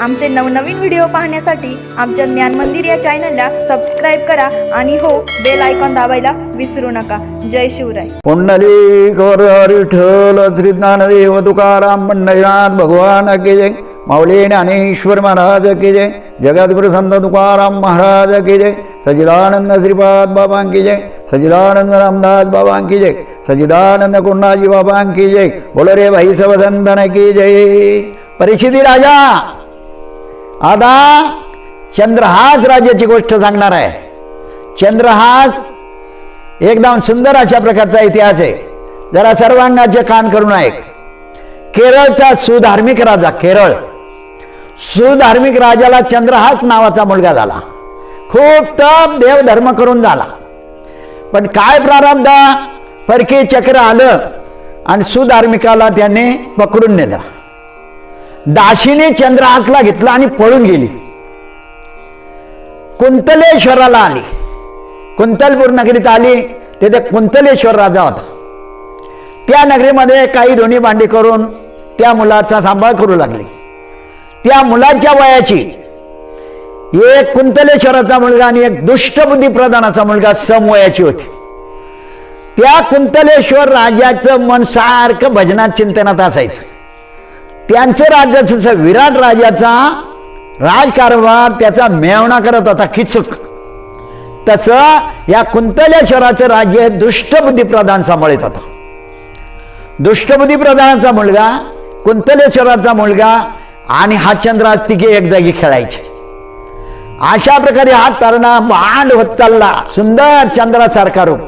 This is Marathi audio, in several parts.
आमचे नवनवीन व्हिडिओ पाहण्यासाठी आमच्या ज्ञान मंदिर या चॅनलला सबस्क्राईब करा आणि हो बेल आयकॉन दाबायला विसरू नका. जय शिवराय. पुंडलिक विठ्ठल श्री ज्ञानदेव तुकाराम पंढरीनाथ भगवान की जय. माऊली ज्ञानेश्वर महाराज की जय. जगद्गुरु संत तुकाराम महाराज की जय. सजिदानंद श्रीपाद बाबांकी जय. सजिदानंद रामदास बाबांकी जय. सजिदानंद कुंडाजी बाबांकी जय. बोलो रे भाई सबंधन की जय. परिषदी राजा! आता चंद्रहास राज्याची गोष्ट सांगणार आहे. चंद्रहास एकदम सुंदर अशा प्रकारचा इतिहास आहे. जरा सर्वांगाचे कान करून ऐक. केरळचा सुधार्मिक राजा केरळ. सुधार्मिक राजाला चंद्रहास नावाचा मुलगा झाला. खूप तप देवधर्म करून झाला. पण काय प्रारब्ध? परकीय चक्र आलं आणि सुधार्मिकाला त्याने पकडून नेलं. दाशीने चंद्र चंद्रहासला घेतला आणि पळून गेली. कुंतलेश्वराला आली. कुंतलपूर नगरीत आली. तिथे कुंतलेश्वर राजा होता. त्या नगरीमध्ये काही दोन्ही भांडी करून त्या मुलाचा सांभाळ करू लागली. त्या मुलाच्या वयाची एक कुंतलेश्वराचा मुलगा आणि एक दुष्टबुद्धी प्रधानाचा मुलगा समवयाची होती. त्या कुंतलेश्वर राजाचं मन सारखं भजनात चिंतनात असायचं. त्यांचं राज्य जसं विराट राजाचा राजकारभार त्याचा मेवणा करत होता खिचक. तसं या कुंतलेश्वराचं राज्य दुष्टबुद्धी प्रधान सांभाळत होता. दुष्टबुद्धी प्रधानाचा मुलगा कुंतलेश्वराचा मुलगा आणि हा चंद्र तिघे एक जागी खेळायचे. अशा प्रकारे हा तरणा मांड होत चालला. सुंदर चंद्रासारखा रूप.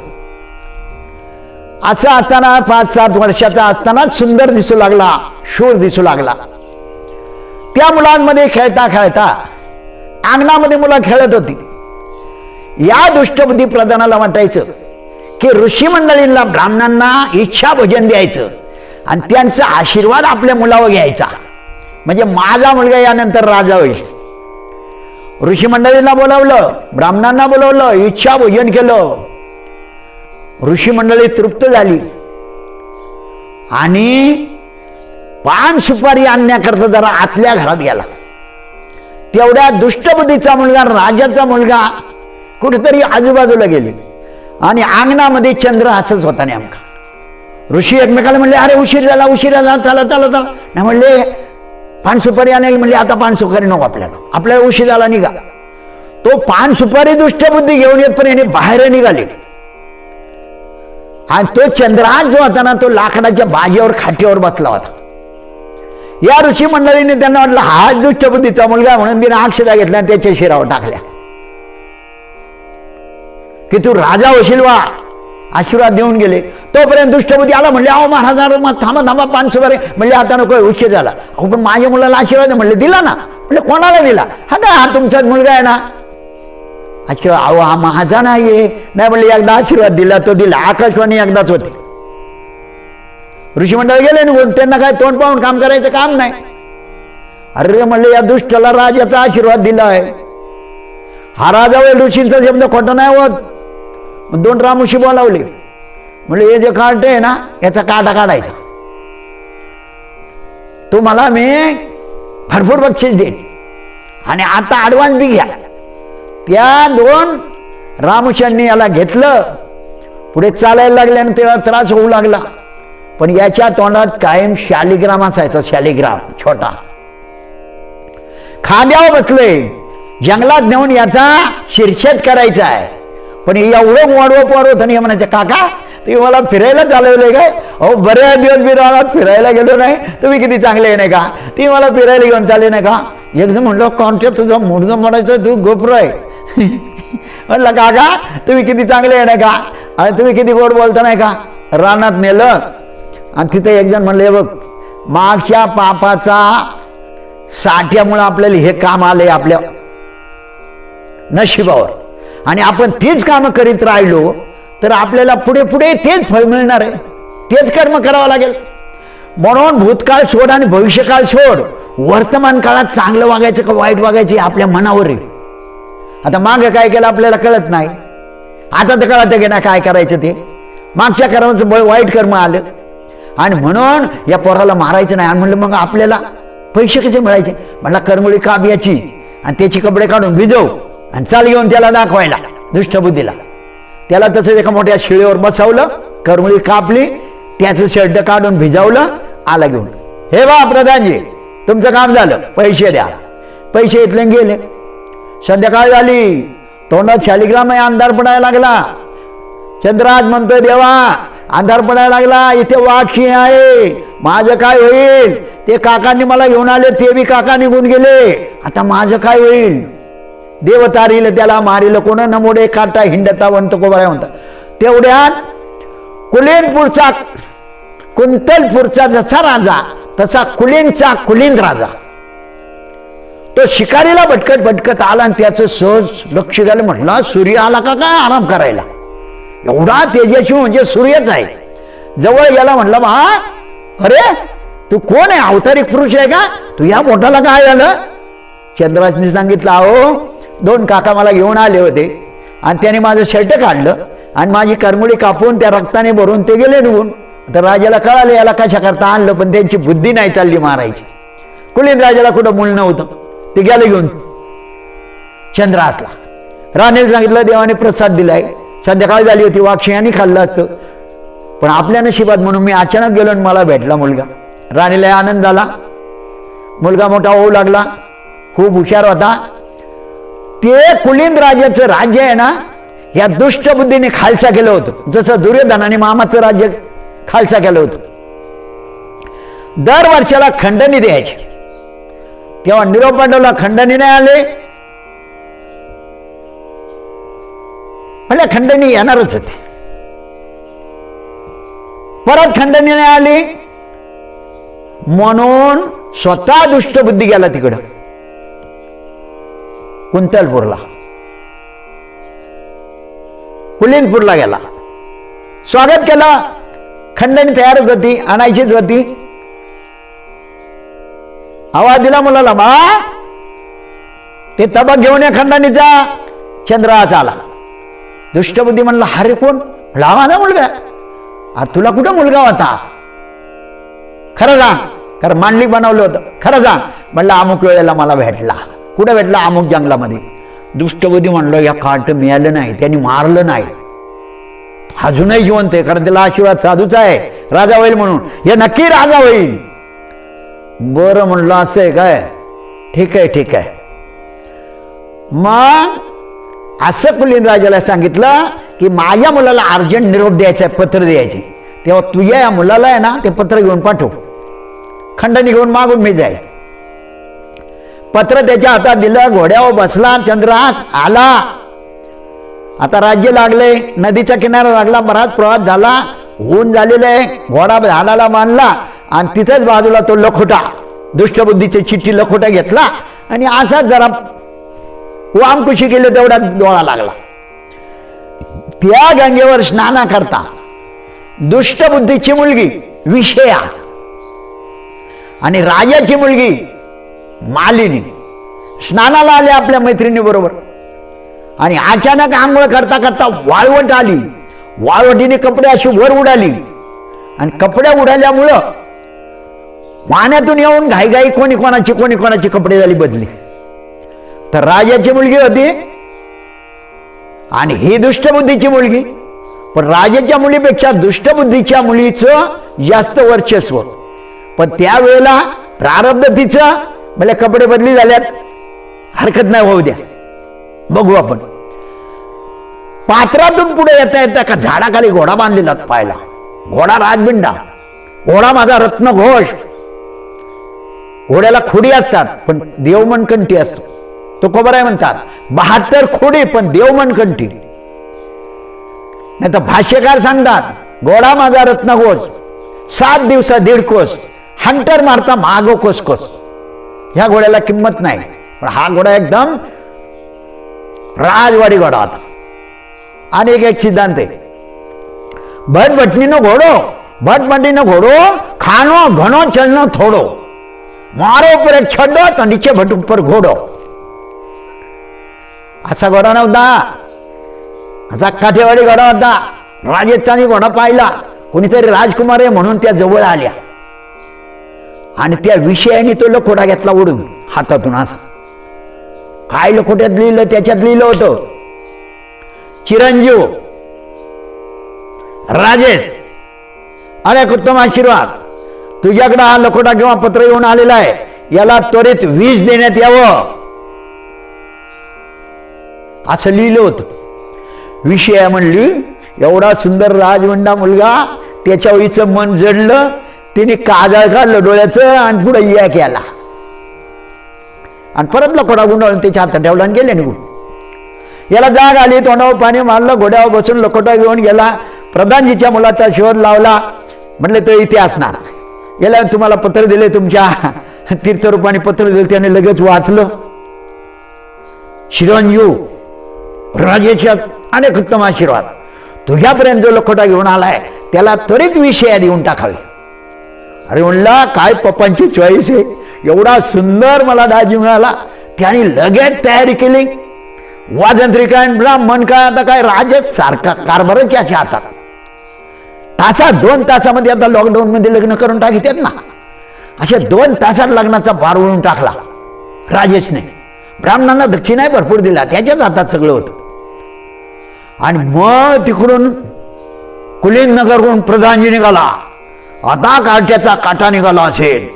असं असताना पाच सात वर्षाचा असतानाच सुंदर दिसू लागला शूर दिसू लागला. त्या मुलांमध्ये खेळता खेळता अंगणामध्ये मुलं खेळत होती. या दुष्टबुद्धी प्रधानाला वाटायचं की ऋषी मंडळींना ब्राह्मणांना इच्छा भोजन द्यायचं आणि त्यांचा आशीर्वाद आपल्या मुलावर घ्यायचा. म्हणजे माझा मुलगा यानंतर राजा होईल. ऋषी मंडळींना बोलावलं ब्राह्मणांना बोलवलं इच्छा भोजन केलं. ऋषी मंडळी तृप्त झाली. आणि पान सुपारी आणण्याकरता जरा आतल्या घरात गेला. तेवढ्या दुष्टबुद्धीचा मुलगा राजाचा मुलगा कुठेतरी आजूबाजूला गेले. आणि अंगणामध्ये चंद्र असंच होता नेमका. ऋषी एकमेकाला म्हणले अरे उशीर झाला उशीर झाला चला चला चला. नाही म्हणले पान सुपारी आणायला म्हणले आता पान सुपारी नको आपल्याला. आपल्याला उशीर झाला निघा. तो पान सुपारी दुष्टबुद्धी घेऊन येतपर्यंत बाहेर निघाले. आणि तो चंद्रहास जो होता ना तो लाकडाच्या बाजीवर खाटीवर बसला होता. या ऋषी मंडळीने त्यांना वाटलं हाच दुष्टबुद्धीचा मुलगा म्हणून तिने अक्षता घेतल्या आणि त्याच्या शिरावर टाकल्या. की तू राजा होशील वा आशीर्वाद देऊन गेले. तोपर्यंत दुष्टबुद्धी आला म्हणले अहो महाराज मग थांबा थांबा पान सुपारी. म्हणजे आता नको उशीर झाला. अहो पण माझ्या मुलाला आशीर्वाद आहे. म्हणले दिला ना. म्हणजे कोणाला दिला? हा काय हा तुमचाच मुलगा आहे ना? आशीर्वाद अहो हा माझा नाहीये. नाही म्हणले एकदा आशीर्वाद दिला तो दिला. आकाशवाणी एकदाच होते. ऋषी मंडळ गेले निघून. त्यांना काय तोंड पाहून काम करायचं काम नाही. अरे म्हणले या दुष्टाला राजाचा आशीर्वाद दिला आहे हा राजा होईल ऋषींचा शब्द खोटा नाही होत. मग दोन रामुशी बोलावले. म्हणले हे जे कार्ट आहे ना याचा काटा काढायचा. तुम्हाला मी भरपूर बक्षीस देईन. आणि आता ॲडव्हान्स बी घ्या. त्या दोन रामुशांनी याला घेतलं. पुढे चालायला लागले आणि त्याला त्रास होऊ लागला. पण याच्या तोंडात कायम शालिग्राम असायचा शालिग्राम छोटा. खांद्यावर बसले. जंगलात नेऊन याचा शिरछेद करायचा आहे पण एवढं मोडवं पडवत आणि म्हणायचं काका तुम्ही मला फिरायला चालवले काय? अहो बऱ्याच दिवस मी फिरायला गेलो नाही. तुम्ही किती चांगले आहे नाही का? ती मला फिरायला घेऊन चालले नाही का? एकदम म्हणलं कोणत्या तुझं मुडजं म्हणायचं तू गोप्र आहे म्हटलं काका तुम्ही किती चांगले आहे नाही का? आणि तुम्ही किती गोड बोलता नाही का? रानात नेलं. आणि तिथे एक जण म्हणले बघ मागच्या पापाचा साठ्यामुळं आपल्याला हे काम आलंय आपल्या नशिबावर. आणि आपण तेच कामं करीत राहिलो तर आपल्याला पुढे पुढे तेच फळ मिळणार आहे. तेच कर्म करावं लागेल. म्हणून भूतकाळ सोड आणि भविष्यकाळ सोड. वर्तमान काळात चांगलं वागायचं का वाईट वागायचं आपल्या मनावर आहे. आता मागं काय केलं आपल्याला कळत नाही. आता तर कळतं की ना काय करायचं ते. मागच्या कर्माचं बळ वाईट कर्म आलं. आणि म्हणून या पोराला मारायचं नाही. आणि म्हणलं मग आपल्याला पैसे कसे मिळायचे? म्हणला करमुळी काब्याची. आणि त्याची कपडे काढून भिजव आणि चाल घेऊन त्याला दाखवायला दुष्टबुद्धीला. त्याला तसंच एका मोठ्या शिळेवर बसवलं करमुळी कापली त्याचं शर्ट काढून भिजवलं आला घेऊन. हे बा प्रधानजी तुमचं काम झालं. पैसे द्या. पैसे इथले गेले. संध्याकाळ झाली. तोंडात शालिग्राम आहे अंधार पडायला लागला. चंद्राज म्हणतोय देवा अंधार पडायला लागला. इथे वाक्षी आहे. माझं काय होईल? ते काकांनी मला घेऊन आले ते बी काका निघून गेले. आता माझं काय होईल? देव तारील त्याला मारील कोण नमोडे काटा हिंडता वंत कोबरा म्हणता तेवढ्यात कुलेनपूरचा कुंतलपूरचा जसा राजा तसा कुलीनचा कुलीन राजा. तो शिकारीला भटकत भटकत आला आणि त्याचं सहज लक्ष झालं म्हटलं सूर्य आला का काय आराम करायला? एवढा तेजस्वी म्हणजे सूर्यच आहे. जवळ गेला म्हटलं बा अरे तू कोण आहे? अवतारिक पुरुष आहे का? तू या मोठाला काय झालं? चंद्राजनी सांगितलं अहो दोन काका मला घेऊन आले होते आणि त्याने माझं शर्ट काढलं आणि माझी करमुडी कापून त्या रक्ताने भरून ते गेले निघून. तर राजाला कळालं याला कशा करता आणलं पण त्यांची बुद्धी नाही चालली मारायची. कुलीन राजाला कुठं मूल नव्हतं ते गेलं घेऊन. चंद्रातला राणीने सांगितलं देवाने प्रसाद दिलाय. संध्याकाळ झाली होती वाक्षयाने खाल्लं असतं. पण आपल्या नशिबात म्हणून मी अचानक गेलो आणि मला भेटला मुलगा. राणीला आनंद झाला. मुलगा मोठा होऊ लागला. खूप हुशार होता. ते कुलिंद राजाचं राज्य आहे ना या दुष्ट बुद्धीने खालसा केलं होतं. जसं दुर्योधनाने मामाचं राज्य खालसा केलं होतं. दर वर्षाला खंडणी द्यायची. तेव्हा निरोप पांडवला खंडणी नाही आले. म्हणजे खंडणी येणारच होती. परत खंडणी नाही आली. म्हणून स्वतः दुष्टबुद्धी गेला तिकडं. कुंतलपूरला. कुलीनपूरला गेला. स्वागत केलं. खंडणी तयारच होती आणायचीच होती. आवाज दिला मुलाला बा ते तबक घेऊन या खंडणीचा चंद्राचा आला. दुष्टबुद्धी म्हणला हरे कोण? म्हणला, हा माझा मुलगा. अरे तुला कुठं मुलगा होता? खरं सांग. खरं मांडलिक बनवलं होतं. खरं सांग. म्हणलं अमुक वेळेला मला भेटला. कुठं भेटला? अमुक जंगलामध्ये. दुष्टबुद्धी म्हणलं या काट मिळालं नाही त्यांनी मारलं नाही. अजूनही जिवंत आहे कारण त्याला आशीर्वाद साधूच आहे. राजा होईल म्हणून. हे नक्की राजा होईल. बरं म्हणलं असं आहे काय? ठीक आहे ठीक आहे. मग असं कुलीन राजाला सांगितलं की माझ्या मुलाला अर्जंट निरोप द्यायचा आहे पत्र द्यायचे. तेव्हा तुझ्या या मुलाला आहे ना ते पत्र घेऊन पाठव. खंडणी घेऊन मागून मी जाईल. पत्र त्याच्या हातात दिलं घोड्यावर बसला चंद्रास आला. आता राज्य लागले नदीचा किनारा लागला बराच प्रवास झाला. ऊन झालेलं आहे घोडा झाडाला बांधला. आणि तिथेच बाजूला तो लखोटा दुष्टबुद्धीची चिठ्ठी लखोटा घेतला आणि असाच जरा वामकुशी केलं तेवढा डोळा लागला. त्या गंगेवर स्नाना करता दुष्टबुद्धीची मुलगी विषया आणि राजाची मुलगी मालिनी स्नानाला आले आपल्या मैत्रिणी बरोबर. आणि अचानक आंघोळ करता करता वाळवट आली. वाळवटीने कपडे अशी वर उडाली. आणि कपडे उडाल्यामुळं पाण्यातून येऊन घाईघाई कोणी कोणाची कोणी कोणाची कपडे झाली बदली. तर राजाची मुलगी होती आणि ही दुष्टबुद्धीची मुलगी. पण राजाच्या मुलीपेक्षा दुष्टबुद्धीच्या मुलीचं जास्त वर्चस्व. पण त्यावेळेला प्रारब्ध तिचं म्हणजे कपडे बदली झाल्यात हरकत नाही होऊ द्या. बघू आपण. पात्रातून पुढे येता येता का झाडाखाली घोडा बांधलेला पाहिला. घोडा राजबिंडा. घोडा माझा रत्न घोष घोड्याला खोडी असतात पण देवमनकंठी असतो. तो कोबराय म्हणतात बहात्तर खोडी पण देवमनकंठी नाही तर भाष्यकार सांगतात घोडा माझा रत्नकोस सात दिवसा दीड कोस हंटर मारता मागो कोस कोस. ह्या घोड्याला किंमत नाही पण हा घोडा एकदम राजवाडी घोडा होता. आणि एक एक सिद्धांत आहे. भटभटणीनं घोडो भटभटीनं घोडो खाणो घणो चलणं थोडो. मारो ઉપર એક છડો તો નીચે ભટ ઉપર ઘોડો असा घोडा नव्हता असा काठेवाडी घोडा होता राजस्थानी घोडा पाहिला कोणीतरी राजकुमार आहे म्हणून त्या जवळ आल्या आणि त्या विषयाने तो लखोटा घेतला ओढून हातातून असं काय लखोट्यात लिहिलं त्याच्यात लिहिलं होतं चिरंजीव राजेश अनेक उत्तम आशीर्वाद तुझ्याकडं हा लखोटा किंवा पत्र येऊन आलेला आहे. याला त्वरित वीज देण्यात यावं. असं लिहिलं होतं. विषय म्हणली एवढा सुंदर राजवंडा मुलगा त्याच्या वहीचं मन जडलं तिने काजळ काढलं डोळ्याचं आणि पुढे या केला. आणि परत लकोडा गुंडाळून त्याच्या हातात ठेवला आणि गेले निघून. याला जाग आली तोंडावर पाणी मारलं घोड्यावर बसून लकोटा घेऊन गेला. प्रधानजीच्या मुलाचा शोध लावला. म्हणले तो इथे असणार. याला तुम्हाला पत्र दिले तुमच्या तीर्थरूपाने पत्र दिले त्याने लगेच वाचलं. चिरंजीव राजेच्या अनेक उत्तम आशीर्वाद. तुझ्यापर्यंत जो लखोटा घेऊन आलाय त्याला त्वरित विषया देऊन टाकावे. अरे म्हणला काय पप्पांची चॉईस आहे? एवढा सुंदर मला दाजी मिळाला. त्याने लगेच तयारी केली. वाजंत्रिका आणि ब्राह्मण काय आता काय राजेच सारखा कारभारच याच्या हातात. तासात दोन तासामध्ये आता लॉकडाऊनमध्ये लग्न करून टाकितात ना. अशा दोन तासात लग्नाचा पार वळून टाकला. राजेशने. ब्राह्मणांना दक्षिणाही भरपूर दिला. त्याच्याच हातात सगळं होतं. आणि मग तिकडून कुलीन नगरकडून प्रधानजी निघाला. आता काट्याचा काटा निघाला असेल.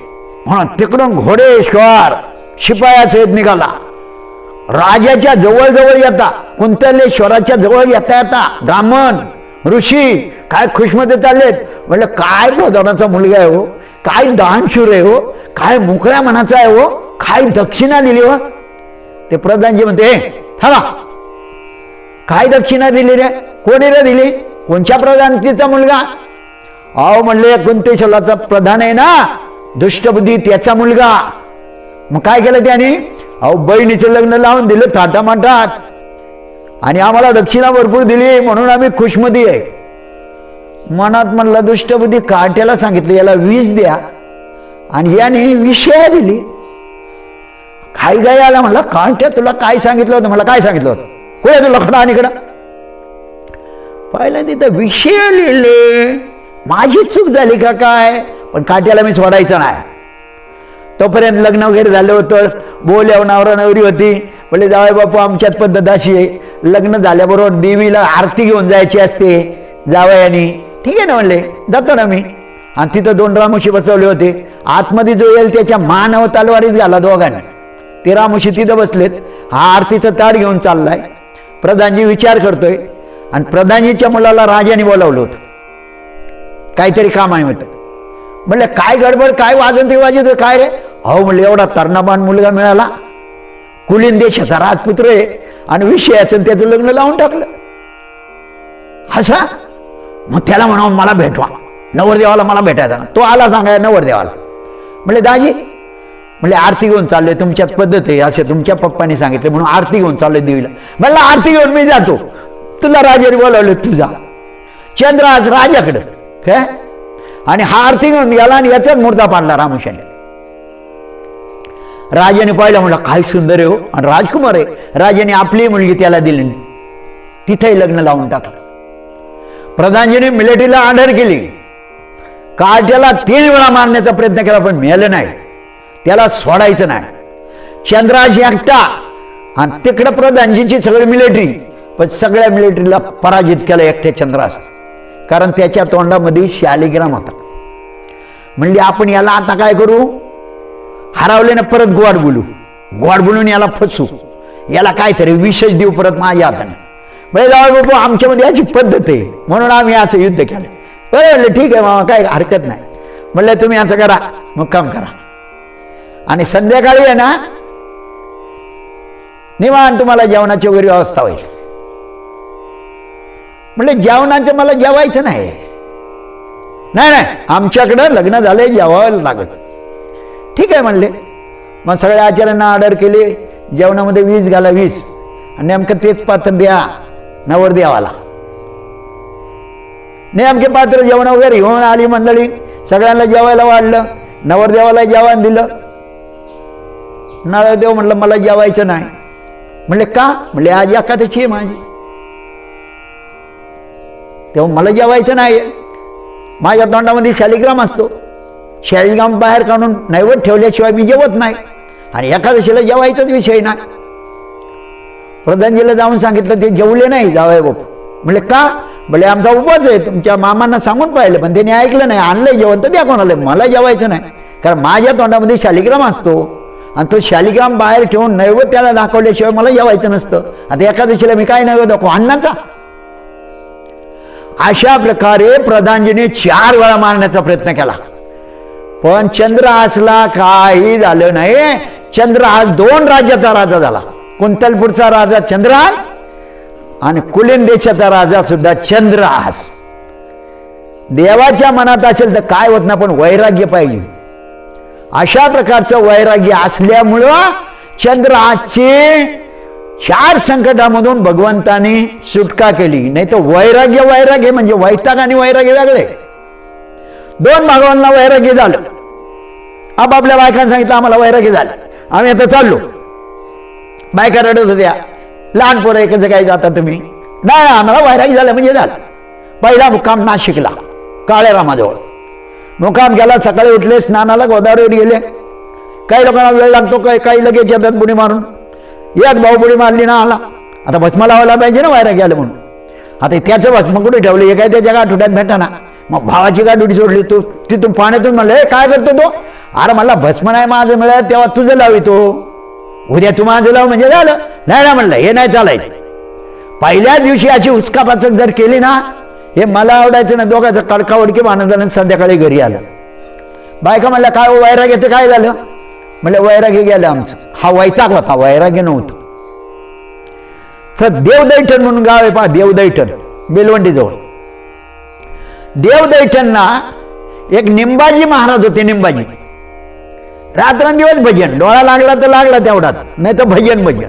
म्हणून तिकडून घोडेश्वर शिपायासहित निघाला. राजाच्या जवळजवळ येता. कुंतलेश्वराच्या जवळ येता येता. ब्राह्मण ऋषी काय खुशमध्ये चाललेत? म्हणलं काय प्रधानाचा मुलगा आहे हो? काय दानशूर आहे हो? काय मोकळ्या मनाचा आहे हो? काय दक्षिणा दिली हो? ते प्रधानजी म्हणते थांबा. काय दक्षिणा दिली रे? कोणी रे दिली? कोणच्या प्रधानतीचा मुलगा? अहो म्हणले कुंतेश्वराचा प्रधान आहे ना? दुष्टबुद्धी त्याचा मुलगा. मग काय केलं त्याने? अहो बहिणीचं लग्न लावून दिलं थाटामाटात. आणि आम्हाला दक्षिणा भरपूर दिली म्हणून आम्ही खुशमती आहे. मनात म्हणला दुष्टबुद्धी काट्याला सांगितलं याला वीज द्या. आणि याने विषया दिली. काय गाय आला म्हणला काट्या तुला काय सांगितलं होतं? मला काय सांगितलं होतं? कुठे तू लखडा आणि इकडं? पहिला तिथं विषय लिहिले. माझी चूक झाली का काय? पण काट्याला मी सोडायचं नाही. तोपर्यंत लग्न वगैरे झालं होतं. बोल्यावर नवरा नवरी होती. म्हणजे जावय बापू आमच्यात पद्धत अशी आहे. लग्न झाल्याबरोबर देवीला आरती घेऊन जायची असते. जावयानी ठीक आहे ना म्हणले? जातो ना मी. आणि तिथं दोन रामुशी बसवले होते. आतमध्ये जो येईल त्याच्या मानव तलवारीत घाला दोघांनी. ते रामुशी तिथं बसलेत. हा आरतीचं ताट घेऊन चाललाय. प्रधानजी विचार करतोय. आणि प्रधानजीच्या मुलाला राजाने बोलावलं होतं. काहीतरी काम आहे होतं म्हणलं काय गडबड काय वाजन ते वाजत काय रे? अहो म्हणलं एवढा तरुणाबान मुलगा मिळाला. कुलीन देशाचा राजपुत्र आहे. आणि विषयाचं त्याचं लग्न लावून टाकलं. असा? मग त्याला म्हणा मला भेटवा. नवरदेवाला मला भेटायचा तो आला सांगाय नवरदेवाला. म्हणले दाजी. म्हणले आरती घेऊन चाललोय तुमच्यात पद्धत आहे असे तुमच्या पप्पाने सांगितलं म्हणून आरती घेऊन चाललोय देवीला. म्हणलं आरती घेऊन मी जातो. तुला राजाने बोलावलं तुझा चंद्र आज राजाकडं काय आणि हा आरती घेऊन गेला आणि याचाच मुर्दा पाडला रामुशाने राजाने पाहिलं म्हणलं काय सुंदर आहे हो. आणि राजकुमार आहे. राजाने आपली मुलगी त्याला दिली तिथेही लग्न लावून टाकलं. प्रधानजीने मिलिटरीला ऑर्डर केली. काट्याला तीन वेळा मारण्याचा प्रयत्न केला पण मिळालं नाही. त्याला सोडायचं नाही. चंद्राजी एकटा आणि तिकडं प्रधानजींची सगळी मिलिटरी पण सगळ्या मिलिटरीला पराजित केलं एकट्या चंद्रास कारण त्याच्या तोंडामध्ये शालिग्राम होता. म्हणजे आपण याला आता काय करू? हरावल्यानं परत गोड बोलू. गोड बोलून याला फसू. याला काहीतरी विशेष देऊ परत माझ्या हाताने. म्हणजे जाऊ बाबू आमच्यामध्ये याची पद्धत आहे. म्हणून आम्ही याचं युद्ध केलं. बरं म्हणलं ठीक आहे मामा काय हरकत नाही. म्हणलं तुम्ही असं करा. मग काम करा. आणि संध्याकाळी आहे ना निवान तुम्हाला जेवणाची वगैरे व्यवस्था होईल. म्हणलं जेवणाचं मला जेवायचं नाही. नाही आमच्याकडं लग्न झालंय जेवायला लागत ठीक आहे म्हणले. मग सगळ्या आचार्यांना ऑर्डर केली. जेवणामध्ये वीस घाला वीस. आणि नेमकं तेच पात्र द्या. नवरदेवाला नेमके पात्र जेवण वगैरे घेऊन आली मंडळी. सगळ्यांना जेवायला वाढलं. नवरदेवाला जेवण दिलं. नवरदेव म्हटलं मला जेवायचं नाही. म्हणले का? म्हणले आज एकादशी आहे माझी. तेव्हा मला जेवायचं नाही माझ्या तोंडामध्ये शालिग्राम असतो. शालिग्राम बाहेर काढून नैवत ठेवल्याशिवाय मी जेवत नाही. आणि एकादशीला जेवायचाच विषय नाही. प्रधानजीला जाऊन सांगितलं ते जेवले नाही. जावय बापू म्हणले का? म्हणजे आमचा उपवास आहे. तुमच्या मामांना सांगून पाहिलं पण त्यांनी ऐकलं नाही. आणलं जेवण तर द्या कोणाला. मला जेवायचं नाही. कारण माझ्या तोंडामध्ये शालिग्राम असतो. आणि तो शालिग्राम बाहेर ठेवून नैवेद्याला दाखवल्याशिवाय मला जेवायचं नसतं. आता एकादशीला मी काय नैवत दाखवू? अण्णाचा अशा प्रकारे प्रधानजीने चार वेळा मारण्याचा प्रयत्न केला. पण चंद्रहासला काही झालं नाही. चंद्रहास दोन राज्याचा राजा झाला. कुंतलपूरचा राजा चंद्रहास आणि कुलीन देशाचा राजा सुद्धा चंद्रहास देवाच्या मनात असेल तर काय होत ना पण वैराग्य पाहिजे. अशा प्रकारचं वैराग्य असल्यामुळं चंद्रहासची चार संकटामधून भगवंताने सुटका केली. नाही तर वैराग्य वैराग्य म्हणजे वैताग आणि वैराग्य वेगळे. दोन भागांना वैराग्य झालं. आपापल्या बायकांना सांगितलं आम्हाला वैराग्य झालं. आम्ही आता चाललो. बायका रडत होत्या. लहान पोरं एकच काय जाता तुम्ही? नाही आम्हाला वैराग्य झालं म्हणजे झालं. पहिला मुक्काम नाशिकला काळेरामाजवळ. रामाजवळ मुक्काम गेला सकाळी उठले स्नानाला गोदावरीवर गेले. काही लोकांना वेळ लागतो काही काही लगेच येतात बुडी मारून. यात भाऊ बुडी मारली ना आला. आता भस्म लावायला पाहिजे ना वैराग्य आलं म्हणून. आता त्याचं भस्म कुठे ठेवलं? हे काय त्याच्या आठवड्यात भेटा ना मग भावाची गाठोडी सोडली तू तिथून पाण्यातून म्हणलं हे काय करतो तो? अरे मला भस्म नाही माझं मिळत तेव्हा तुझं लावितो उद्या तू माझं लाव म्हणजे झालं. नाही ना म्हणलं हे नाही चालायचं. पहिल्या दिवशी अशी उचकापाचक जर केली ना हे मला आवडायचं ना दोघांचं कडकावडकी भांडण झालं संध्याकाळी घरी आलं. बायका म्हणलं काय हो, येतं काय झालं? म्हणलं वैराग्य गेलं आमचं. हा वैताग होता वैराग्य नव्हतं. तर देवदैठण म्हणून गाव आहे पहा देवदैठण बेलवंडीजवळ देवदैठ्यांना एक निंबाजी महाराज होते निंबाजी. रात्रंदिवस भजन. डोळा लागला तर लागला तेवढाच नाही तर भजन भजन.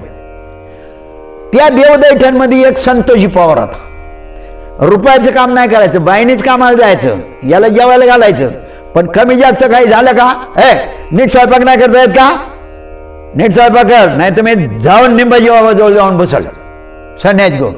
त्या देवदैठ्यांमध्ये एक संतोषी पवार होता. रुपयाचं काम नाही करायचं बाईनीच कामाला जायचं याला जेवायला घालायचं. पण कमी जास्त काही झालं का? ए नीट स्वयंपाक नाही करता येत का? नीट स्वयंपाक कर नाही तर मी जाऊन निंबाजी बाबाजवळ जाऊन बसल. संन्यास घेऊन.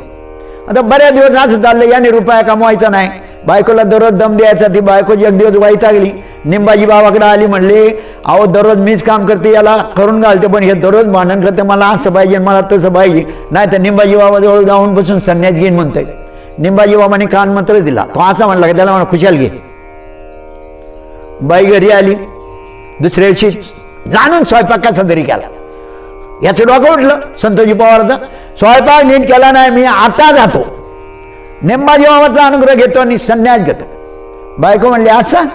आता बऱ्याच दिवस असं चाललं याने रुपया कमवायचा नाही. बायकोला दररोज दम द्यायचा ती बायकोची एक दिवस वैतागली निंबाजी बाबाकडे आली म्हणली अहो दररोज मीच काम करते याला करून घालते पण हे दररोज भांडण करते मला असं पाहिजे मला तसं पाहिजे. नाही तर निंबाजी बाबाजवळ जाऊन बसून संन्यास घेईन म्हणतोय निंबाजी बाबाने कान मंत्र दिला. तो असा म्हणला की त्याला म्हणा खुशाल घे. बाई घरी आली. दुसऱ्या दिवशी जाणून स्वयंपाक कसा तरी केला. याचं डोकं उठलं संतोषी पवारचं. स्वयंपाक नीट केला नाही मी आता जातो. निंबाजी बाबाचा अनुग्रह घेतो आणि संन्यास घेतो बायको म्हणली असं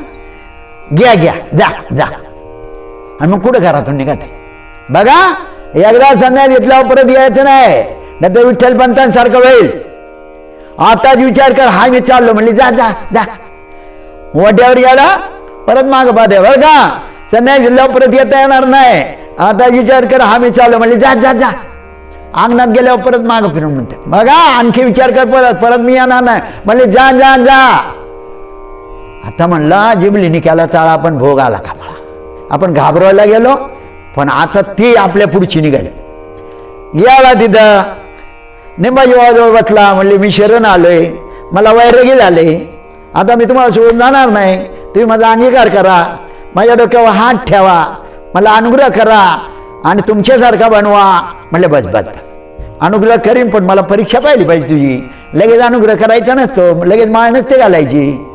घ्या घ्या जा जा आणि मग कुठं घरातून निघत बघा एकदा संन्यास घेतल्यावर परत यायचं नाही नाही तर विठ्ठल पंतांसारखं होईल आताच विचार कर हा मी चाललो म्हणली जा जा जा वड्यावर गेला परत माग पाहते बरं का संन्यास घेतल्यावर परत येता येणार नाही आता विचार कर हा मी चाललो म्हणली जा जा जा अंगणात गेल्यावर परत माग फिरून म्हणते. बघा आणखी विचार कर परत परत मी येणार नाही. म्हणले जा जा जा. आता म्हणला जिबलीने केला चाळा आपण भोग आला का मला? आपण घाबरवायला गेलो पण आता ती आपल्या पुढची निघाली. याला तिथं निंबाजीवाजवळ बसला. म्हणले मी शरण आलोय. मला वैरगी झाले आता मी तुम्हाला सोडून जाणार नाही. तुम्ही माझा अंगीकार करा. माझ्या डोक्यावर हात ठेवा. मला अनुग्रह करा. आणि तुमच्यासारखा बनवा. म्हणले बस बस बस. अनुग्रह करीन पण मला परीक्षा पाहिली पाहिजे तुझी. लगेच अनुग्रह करायचा नसतो. लगेच माळ नसते घालायची.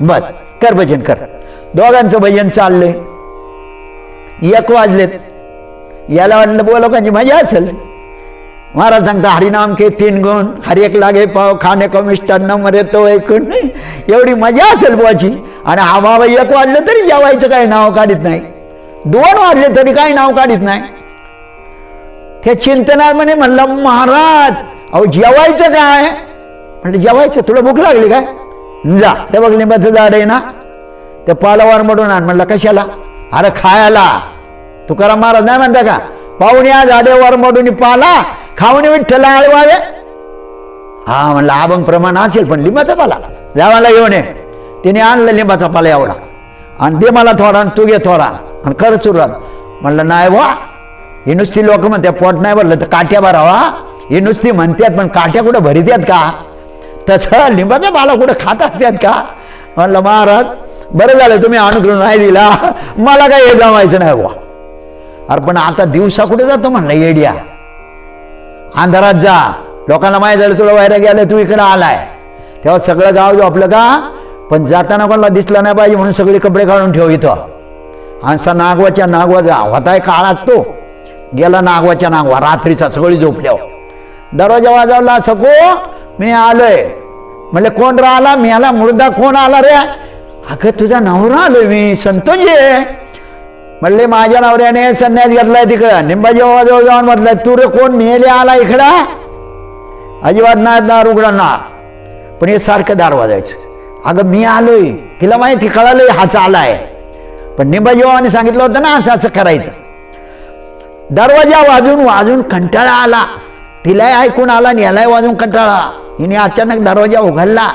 बस कर भजन कर. दोघांचं भजन चाललंय. एक वाजलेत. याला वाटलं बुवा लोकांची मजा असेल. महाराज सांगता हरिनाम के तीन गुण हर एक लागे पाव खाणे कमिष्टांना मरे तो ऐकून नाही एवढी मजा असेल बुवाची. आणि हा बाबा एक वाजलं तरी जेवायचं काही नाव काढीत नाही. दोन वाजले तरी काही नाव काढीत नाही. त्या चिंतनामध्ये म्हणलं महाराज अहो जेवायचं काय? म्हणलं जेवायचं तुला भूक लागली काय? जा. ते बघ लिंबाचं झाड आहे ना ते पालावर मडून आण. म्हणलं कशाला? अरे खायला. तुकाराम महाराज नाही म्हणता का? पाहुण्या झाडेवर मडून पाला खाऊन विठ्ठला आळवावे. हा म्हणलं अभंग प्रमाण असेल पण लिंबाचा पाला. जावाला येऊन ये. तिने आणलं लिंबाचा पाला एवढा. आणि दे मला थोडा आणि तू घे थोडा. आणि खरंच सुरुवात म्हणलं नाही वा ही नुसती लोक म्हणते पोट नाही भरलं तर काट्या भरावा. ही नुसती म्हणतात पण काट्या कुठं भरीत्यात का? तसं लिंबाचा बाला कुठं खात असतात का? म्हणलं महाराज बरं झालं तुम्ही अनुग्रह नाही दिला. मला काय हे जमायचं नाही वा अरे पण आता दिवसा कुठे जातो म्हणलं येड्या? अंधारात जा. लोकांना माहीत झालं तुला बाहेर गेलं तू इकडं आलाय. तेव्हा सगळं गाव झोपलं का? पण जाताना कोणाला दिसलं नाही पाहिजे म्हणून सगळे कपडे काढून ठेव इथं. असा नागवाच्या नागवाचा होताय काळात तो. गेला नागवाच्या नागवा रात्रीचा सगळी झोपल्यावर. दरवाजा वाजवला सको मी आलोय. म्हणले कोण राहिला? मी आला मुर्दा कोण आला रे? अगं तुझा नवरा आलोय मी संतोषी म्हणले माझ्या नवऱ्याने संन्यास घेतलाय तिकडं. निंबाजी जवळ जाऊन म्हटलं तू रे कोण? मेले आला इकडं. अजिबात नाही दार उघडणार पण हे सारखं दार वाजायचं अगं मी आलोय. तिला माहिती कळालंय हा चालाय पण निंबाजीवाने सांगितलं होतं ना असं असं करायचं. दरवाजा वाजून वाजून कंटाळा आला. तिलाही ऐकून आला आणि यालाही वाजून कंटाळा हिने अचानक दरवाजा उघडला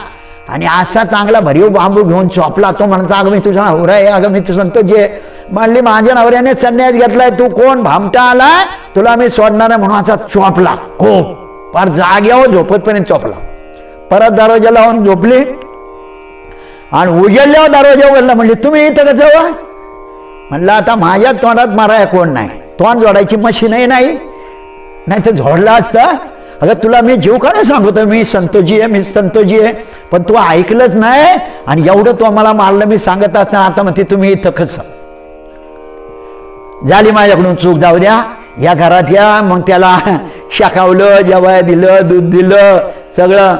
आणि असा चांगला भरीव बांबू घेऊन चोपला तो म्हणता अगं मी तुझा नवरा आहे अगं मी तू सांगतो जे म्हणली माझ्या नवऱ्याने संन्यास घेतलाय तू कोण? भामटा आलाय? तुला मी सोडणार आहे म्हणून असा चोपला. खूप. फार जाग्यावर झोपतपर्यंत चोपला. परत दरवाजा लावून झोपली आणि उजेडल्यावर दरवाजा उघडला. म्हणजे तुम्ही इथं कसं म्हणलं आता माझ्या तोंडात मारा कोण नाही? तोंड जोडायची मशीनही नाही. नाही तर झोडला असता. अगं तुला मी जीव का नाही सांगतो? मी संतोषी आहे मी संतोषी आहे. पण तू ऐकलंच नाही आणि एवढं तू मला मारलं मी सांगत असताना आता म्हणते तुम्ही इथं कसं? झाली माझ्याकडून चूक जाऊ द्या. या घरात या. मग त्याला शाकावलं जेवाय दिलं दूध दिलं सगळं.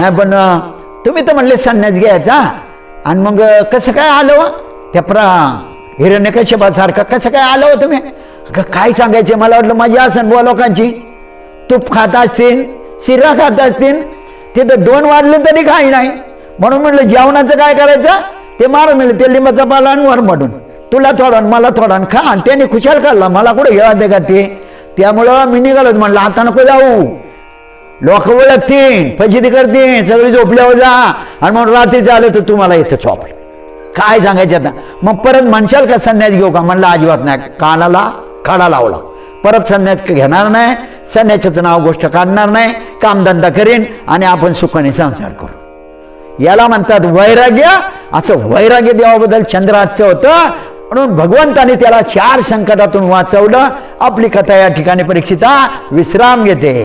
नाही पण तुम्ही तर म्हणले संन्यास घ्यायचा. आणि मग कसं काय आलं? त्या प्रा हिरण्यकश्यपासारखं कसं काय आलं हो तुम्ही? काय सांगायचे? मला वाटलं मजा असेल बुवा लोकांची. तूप खात असतील शिरा खात असतील तिथं दोन वाजले तरी काही नाही. म्हणून म्हटलं जेवणाचं काय करायचं? ते मार म्हणलं ते लिंबाचा पाला आणि वर म्हणून तुला थोडा मला थोडा खा. आणि त्याने खुशाल खाल्ला. मला कुठे घेवा दे का ते? त्यामुळं मी निघालो. म्हणलं आता नको जाऊ. लोक ओळखतील फजिती करतील सगळी झोपल्यावर जा. आणि म्हणून रात्री झालं तर तुम्हाला इथं चोपलं काय सांगायचं आता? मग परत म्हणशाल का संन्यास घेऊ का? म्हणलं अजिबात नाही. कानाला खडा लावला. परत संन्यास घेणार नाही संन्यासाचं नाव गोष्ट काढणार नाही कामधंदा करीन आणि आपण सुखाने संसार करू. याला म्हणतात वैराग्य. असं वैराग्य देवाबद्दल चंद्राचं होतं. म्हणून भगवंताने त्याला चार संकटातून वाचवलं. आपली कथा या ठिकाणी परीक्षिता विश्राम घेते.